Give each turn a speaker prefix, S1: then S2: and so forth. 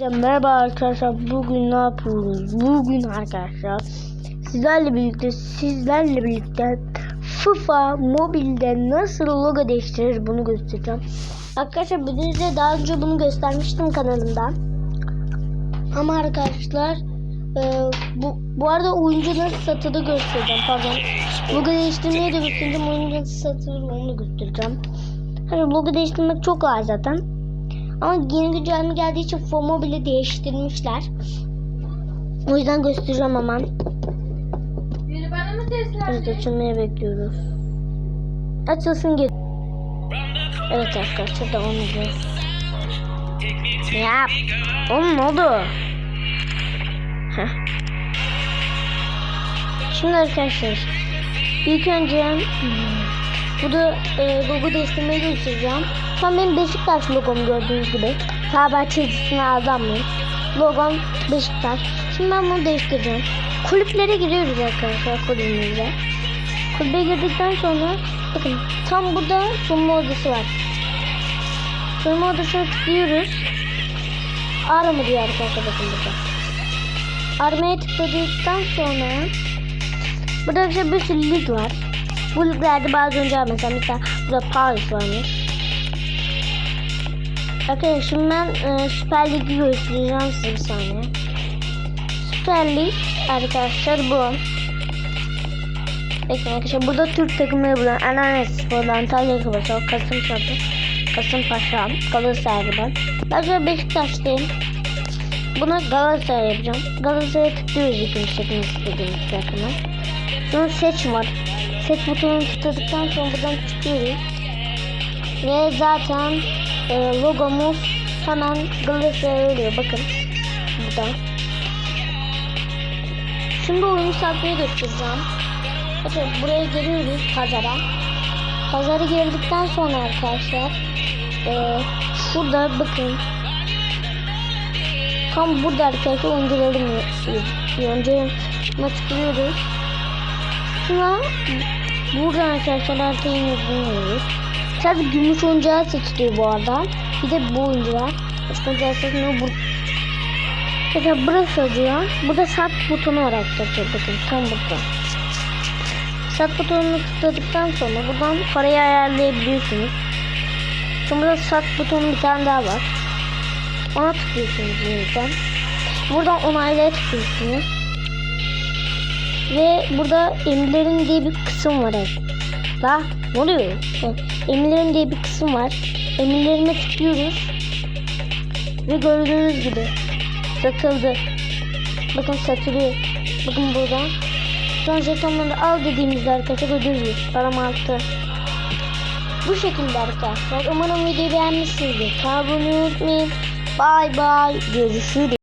S1: Merhaba arkadaşlar bugün ne yapıyoruz? Bugün arkadaşlar sizlerle birlikte sizlerle birlikte FIFA mobilde nasıl logo değiştirir bunu göstereceğim. Arkadaşlar size daha önce bunu göstermiştim kanalımda. Ama arkadaşlar e, bu, bu arada oyuncu nasıl satılır göstereceğim pardon. Logo değiştirmeyi de göstereceğim oyuncu nasıl satılır onu da göstereceğim. Hani logo değiştirmek çok kolay zaten. Ama yeni güncelleme geldiği için FOMO bile değiştirmişler. O yüzden göstereceğim hemen.
S2: Biri bana mı
S1: Evet
S2: seslendi?
S1: açılmaya bekliyoruz. Açılsın gel. Evet arkadaşlar da onu diyor. Ya oğlum ne oldu? Heh. Şimdi arkadaşlar ilk önce hmm, bu da e, logo değiştirmeyi göstereceğim. Şu an benim Beşiktaş logom gördüğünüz gibi. Fenerbahçe'cisine aldanmayın. Logom Beşiktaş. Şimdi ben bunu değiştireceğim. Kulüplere giriyoruz arkadaşlar kulübümüze. Kulübe girdikten sonra bakın tam burada sunma odası var. Sunma odasına tıklıyoruz. Ara mı diyor arkadaşlar bakın burada. Aramaya tıkladıktan sonra burada işte bir sürü lig var. Bu liglerde bazı önce mesela mesela burada Paris varmış. Arkadaşlar şimdi ben e, Süper Lig'i göstereceğim size bir saniye. Süper Lig arkadaşlar bu. Bakın arkadaşlar burada Türk takımları bulan Ananas Spor, Antalya Kıbrıs, Kasımpaşa, Kasımpaşa, Galatasaray Ben şöyle Beşiktaş'tayım. Buna Galatasaray yapacağım. Galatasaray'a tıklıyoruz önce seçmek istediğimiz takımı. Sonra seç var. Seç butonunu tıkladıktan sonra buradan çıkıyoruz. Ve zaten e, logomuz hemen Galatasaray oluyor. Bakın burada. Şimdi oyun sayfaya götüreceğim. Bakın buraya geliyoruz pazara. Pazara girdikten sonra arkadaşlar e, şurada bakın tam burada arkadaşlar oyuncularım oyuncularım tıklıyoruz. Şuna buradan arkadaşlar haritayı yazıyoruz. Sadece gümüş oyuncağı seçiliyor bu arada. Bir de bu oyuncular. Başka oyuncağı seçmiyor. Bu... Mesela burası diyor. Burada sat butonu var arkadaşlar. Bakın tam burada. Sat butonunu tıkladıktan sonra buradan parayı ayarlayabiliyorsunuz. Şimdi burada sat butonu bir tane daha var. Ona tıklıyorsunuz yeniden. Buradan onaylaya tıklıyorsunuz. Ve burada emirlerin diye bir kısım var. La ne oluyor? Evet, diye bir kısım var. Emirlerine tıklıyoruz. Ve gördüğünüz gibi satıldı. Bakın satılıyor. Bakın burada. Son jetonları al dediğimizde arkadaşlar gördüğünüz param arttı. Bu şekilde arkadaşlar. Umarım videoyu beğenmişsinizdir. Abone olmayı unutmayın. Bye bye. Görüşürüz.